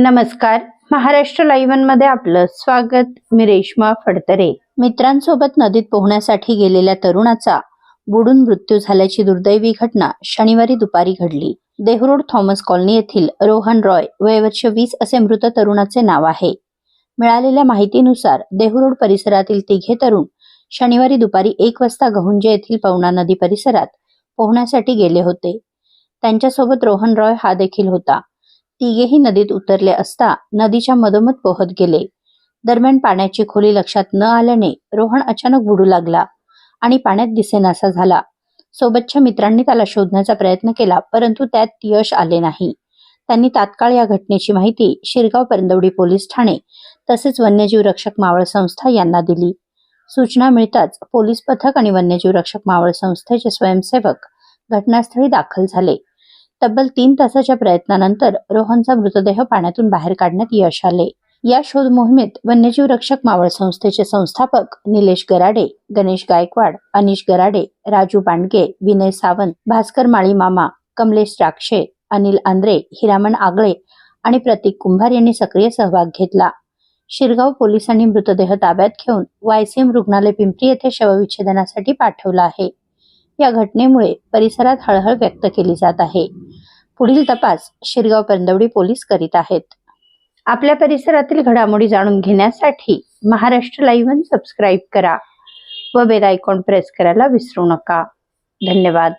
नमस्कार. महाराष्ट्र लाईव्हनमध्ये आपलं स्वागत. मी रेश्मा फडतरे. मित्रांसोबत नदीत पोहण्यासाठी गेलेल्या तरुणाचा बुडून मृत्यू झाल्याची दुर्दैवी घटना शनिवारी दुपारी घडली. देहरोड थॉमस कॉलनी येथील रोहन रॉय वयवर्ष वीस असे मृत तरुणाचे नाव आहे. मिळालेल्या माहितीनुसार देहरोड परिसरातील तिघे तरुण शनिवारी दुपारी एक वाजता गहुंजे येथील पवना नदी परिसरात पोहण्यासाठी गेले होते. त्यांच्यासोबत रोहन रॉय हा देखील होता. तिघेही नदीत उतरले असता नदीच्या मधोमध पोहत गेले. दरम्यान पाण्याची खोली लक्षात न आल्याने रोहन अचानक बुडू लागला आणि पाण्यात दिसेनासा झाला. सोबतच्या मित्रांनी त्याला शोधण्याचा प्रयत्न केला परंतु त्यात यश आले नाही. त्यांनी तात्काळ या घटनेची माहिती शिरगाव परंदवडी पोलीस ठाणे तसेच वन्यजीव रक्षक मावळ संस्था यांना दिली. सूचना मिळताच पोलीस पथक आणि वन्यजीव रक्षक मावळ संस्थेचे स्वयंसेवक घटनास्थळी दाखल झाले. तब्बल तीन तासाच्या प्रयत्नानंतर रोहनचा मृतदेह पाण्यातून बाहेर काढण्यात यश आले. या शोध मोहिमेत वन्यजीव रक्षक मावळ संस्थेचे संस्थापक निलेश गराडे गणेश गायकवाड अनिश गराडे राजू बांडगे विनय सावंत भास्कर माळी मामा कमलेश राक्षे अनिल आंद्रे हिरामण आगळे आणि प्रतीक कुंभार यांनी सक्रिय सहभाग घेतला. शिरगाव पोलिसांनी मृतदेह ताब्यात घेऊन वायसीएम रुग्णालय पिंपरी येथे शवविच्छेदनासाठी पाठवला आहे. या घटनेमुळे परिसरात हळहळ व्यक्त केली जात आहे. पुढील तपास शिरगाव पंदवडी पोलीस करीत आहेत. आपल्या परिसरातील घडामोडी जाणून घेण्यासाठी महाराष्ट्र लाईव्ह सबस्क्राईब करा व बेल आयकॉन प्रेस करायला विसरू नका. धन्यवाद.